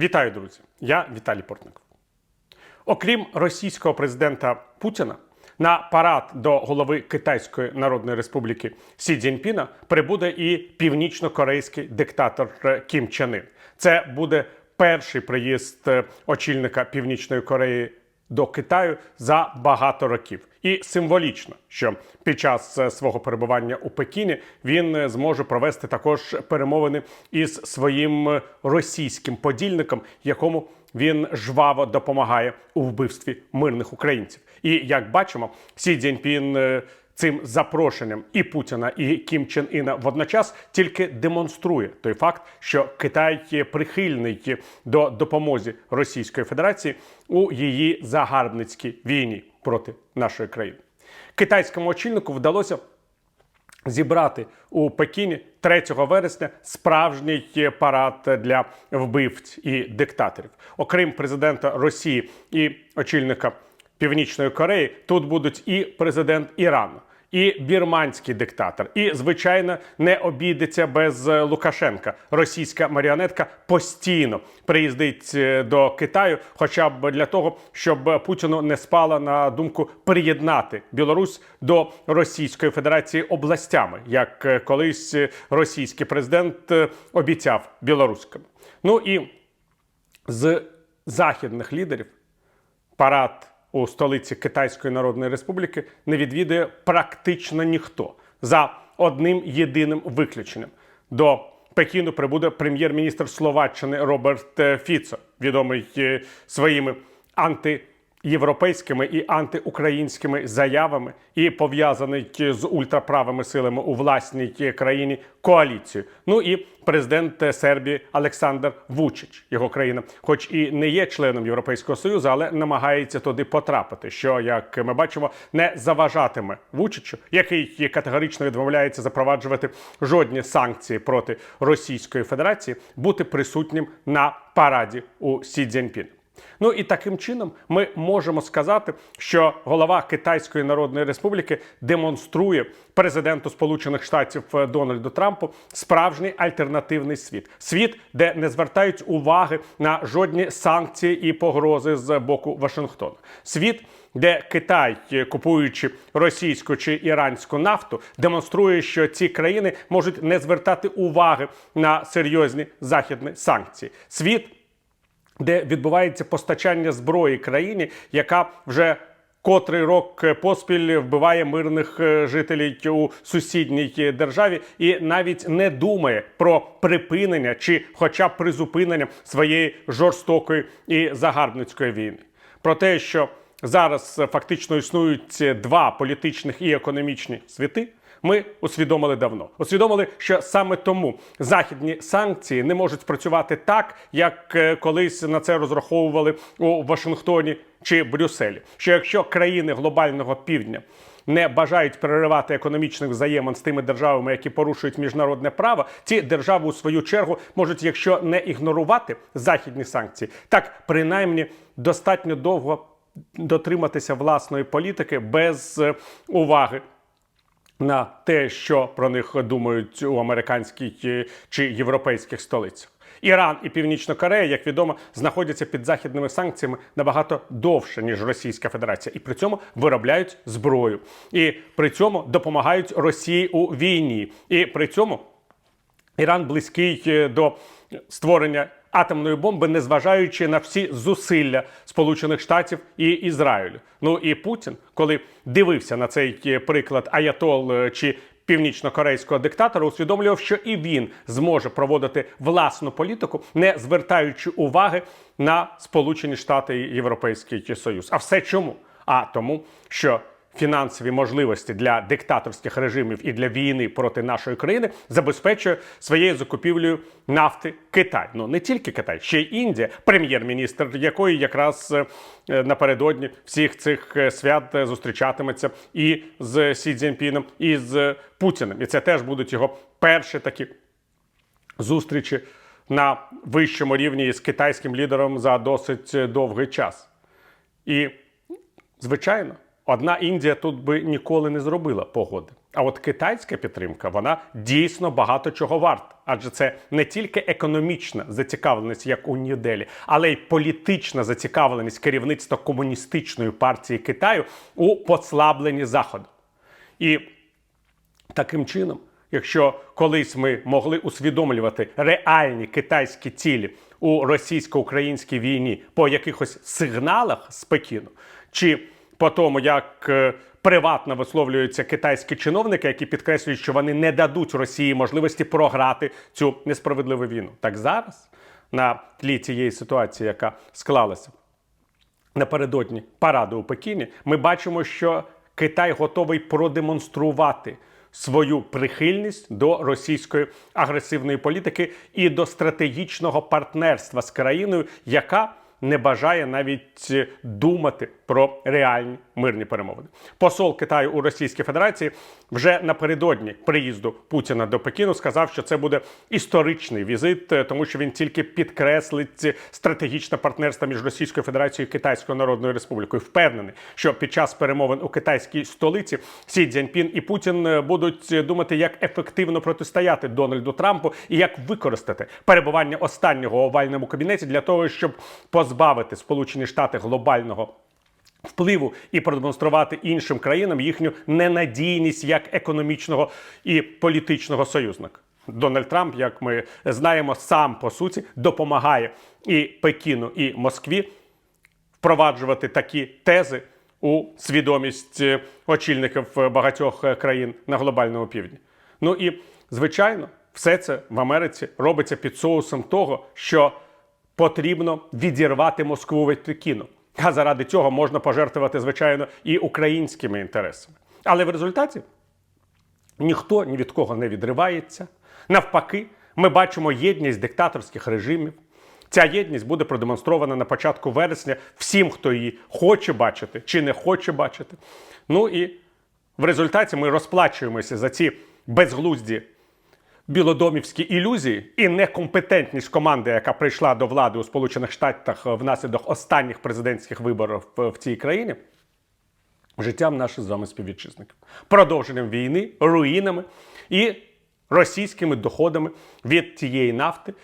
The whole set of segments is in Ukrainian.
Вітаю, друзі! Я Віталій Портников. Окрім російського президента Путіна, на парад до голови Китайської Народної Республіки Сі Цзіньпіна прибуде і північно-корейський диктатор Кім Чен Ін. Це буде перший приїзд е, очільника Північної Кореї до Китаю за багато років. І символічно, що під час е, свого перебування у Пекіні він е, зможе провести також перемовини із своїм е, російським подільником, якому він жваво допомагає у вбивстві мирних українців. І як бачимо, Сі Цзіньпін цим запрошенням і Путіна, і Кім Чен Іна водночас тільки демонструє той факт, що Китай є прихильний до допомоги Російської Федерації у її загарбницькій війні проти нашої країни. Китайському очільнику вдалося зібрати у Пекіні 3 вересня справжній парад для вбивць і диктаторів. Окрім президента Росії і очільника Північної Кореї, тут будуть і президент Ірану. І бірманський диктатор, і звичайно не обійдеться без е, Лукашенка. Російська маріонетка постійно приїздить е, до Китаю, хоча б для того, щоб Путіну не спала на думку приєднати Білорусь до Російської Федерації областями, як е, колись російський президент обіцяв білоруським. Ну і з західних лідерів парад у столиці Китайської Народної Республіки не відвідує практично ніхто за одним єдиним виключенням. До Пекіну прибуде прем'єр-міністр Словаччини Роберт е, Фіцо, відомий своїми своїми антиєвропейськими і антиукраїнськими заявами, і пов'язаний з ультраправими силами у власній країні коаліцією. Ну і президент Сербії Олександр Вучич, його країна, хоч і не є членом Європейського союзу, але намагається туди потрапити. Що як ми бачимо, не заважатиме Вучичу, який категорично відмовляється запроваджувати жодні санкції проти Російської Федерації, бути присутнім на параді у Сі Цзіньпіна. Ну і таким чином ми можемо сказати, що голова Китайської Народної Республіки демонструє президенту Сполучених Штатів е, Дональду Трампу справжній альтернативний світ, світ, де не звертають уваги на жодні санкції і погрози з боку Вашингтона, світ. Де Китай, е, купуючи російську чи іранську нафту, демонструє, що ці країни можуть не звертати уваги на серйозні західні санкції. Світ, де відбувається постачання зброї країні, яка вже котрий рок поспіль вбиває мирних е, жителів у сусідній державі, і навіть не думає про припинення чи, хоча б призупинення своєї жорстокої і загарбницької війни. Про те, що зараз фактично існують два політичних і економічні світи. Ми усвідомили давно. Усвідомили, що саме тому західні санкції не можуть спрацювати так, як е, колись на це розраховували у Вашингтоні чи Брюсселі. Що якщо країни глобального півдня не бажають переривати економічних взаємин з тими державами, які порушують міжнародне право, ці держави у свою чергу можуть, якщо не ігнорувати західні санкції, так принаймні достатньо довго дотриматися власної політики без е, уваги на те, що про них думають у американських е, чи європейських столицях. Іран і Північна Корея, як відомо, знаходяться під західними санкціями набагато довше ніж Російська Федерація, і при цьому виробляють зброю, і при цьому допомагають Росії у війні, і при цьому Іран близький е, до створення атомної бомби, незважаючи на всі зусилля Сполучених Штатів і Ізраїлю. Ну і Путін, коли дивився на цей е, приклад Аятол е, чи північно-корейського диктатора, усвідомлював, що і він зможе проводити власну політику, не звертаючи уваги на Сполучені Штати і Європейський Союз. А все чому? А тому, що фінансові можливості для диктаторських режимів і для війни проти нашої країни забезпечує своєю закупівлею нафти Китай. Ну не тільки Китай, ще й Індія, прем'єр-міністр якої якраз е, напередодні всіх цих е, свят е, зустрічатиметься і з Сі Цзіньпіном, і з Путіним. І це теж будуть його перші такі зустрічі на вищому рівні з китайським лідером за досить довгий час. І, звичайно, одна Індія тут би ніколи не зробила погоди. А от китайська підтримка вона дійсно багато чого варта, адже це не тільки економічна зацікавленість, як у Нью-Делі, але й політична зацікавленість керівництва комуністичної партії Китаю у послабленні заходу. І Таким чином, якщо колись ми могли усвідомлювати реальні китайські цілі у російсько-українській війні по якихось сигналах з Пекіну, чи по тому, як е, приватно висловлюються китайські чиновники, які підкреслюють, що вони не дадуть Росії можливості програти цю несправедливу війну, так зараз на тлі цієї ситуації, яка склалася напередодні параду у Пекіні, ми бачимо, що Китай готовий продемонструвати свою прихильність до російської агресивної політики і до стратегічного партнерства з країною, яка не бажає навіть е, думати про реальні мирні перемовини. Посол Китаю у Російській Федерації вже напередодні приїзду Путіна до Пекіну сказав, що це буде історичний візит, е, тому що він тільки підкреслить стратегічне партнерство між Російською Федерацією і Китайською Народною Республікою. Впевнений, що під час перемовин у китайській столиці Сі Цзіньпін і Путін е, будуть думати, як ефективно протистояти Дональду Трампу і як використати перебування останнього у овальному кабінеті для того, щоб позбавити Сполучені Штати глобального впливу і продемонструвати іншим країнам їхню ненадійність як економічного і політичного союзника. Дональд Трамп, як ми знаємо, сам по суті допомагає і Пекіну, і Москві впроваджувати такі тези у свідомість е, очільників е, багатьох е, країн на глобальному півдні. Ну і звичайно, все це в Америці робиться під соусом того, що потрібно відірвати Москву від Пекіну. А заради цього можна пожертвувати, звичайно, і українськими інтересами. Але в результаті ніхто ні від кого не відривається. Навпаки, ми бачимо єдність диктаторських режимів. Ця єдність буде продемонстрована на початку вересня всім, хто її хоче бачити чи не хоче бачити. Ну і в результаті ми розплачуємося за ці безглузді білодомівські ілюзії і некомпетентність команди, яка прийшла до влади у Сполучених Штатах внаслідок останніх президентських виборів в цій країні. Життям наших з вами співвітчизників, продовженням війни, руїнами і російськими доходами від тієї нафти,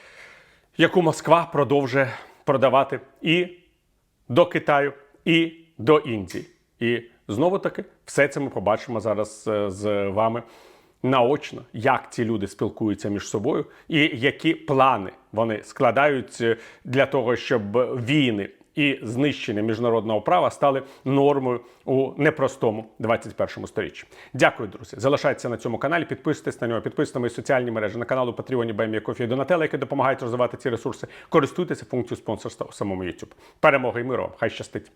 яку Москва продовжує продавати і до Китаю, і до Індії. І знову таки все це ми побачимо зараз е, з вами наочно, як ці люди спілкуються між собою, і які плани вони складають е, для того, щоб війни і знищення міжнародного права стали нормою у непростому 21 сторіччі. Дякую, друзі. Залишайтеся на цьому каналі, підписуйтесь на нього, підписуйтесь на мої соціальні мережі на канал у Патреоні Бемія Кофі Донателла, які допомагають розвивати ці ресурси. Користуйтеся функцією спонсорства у самому YouTube. Перемоги і миру! вам! Хай щастить!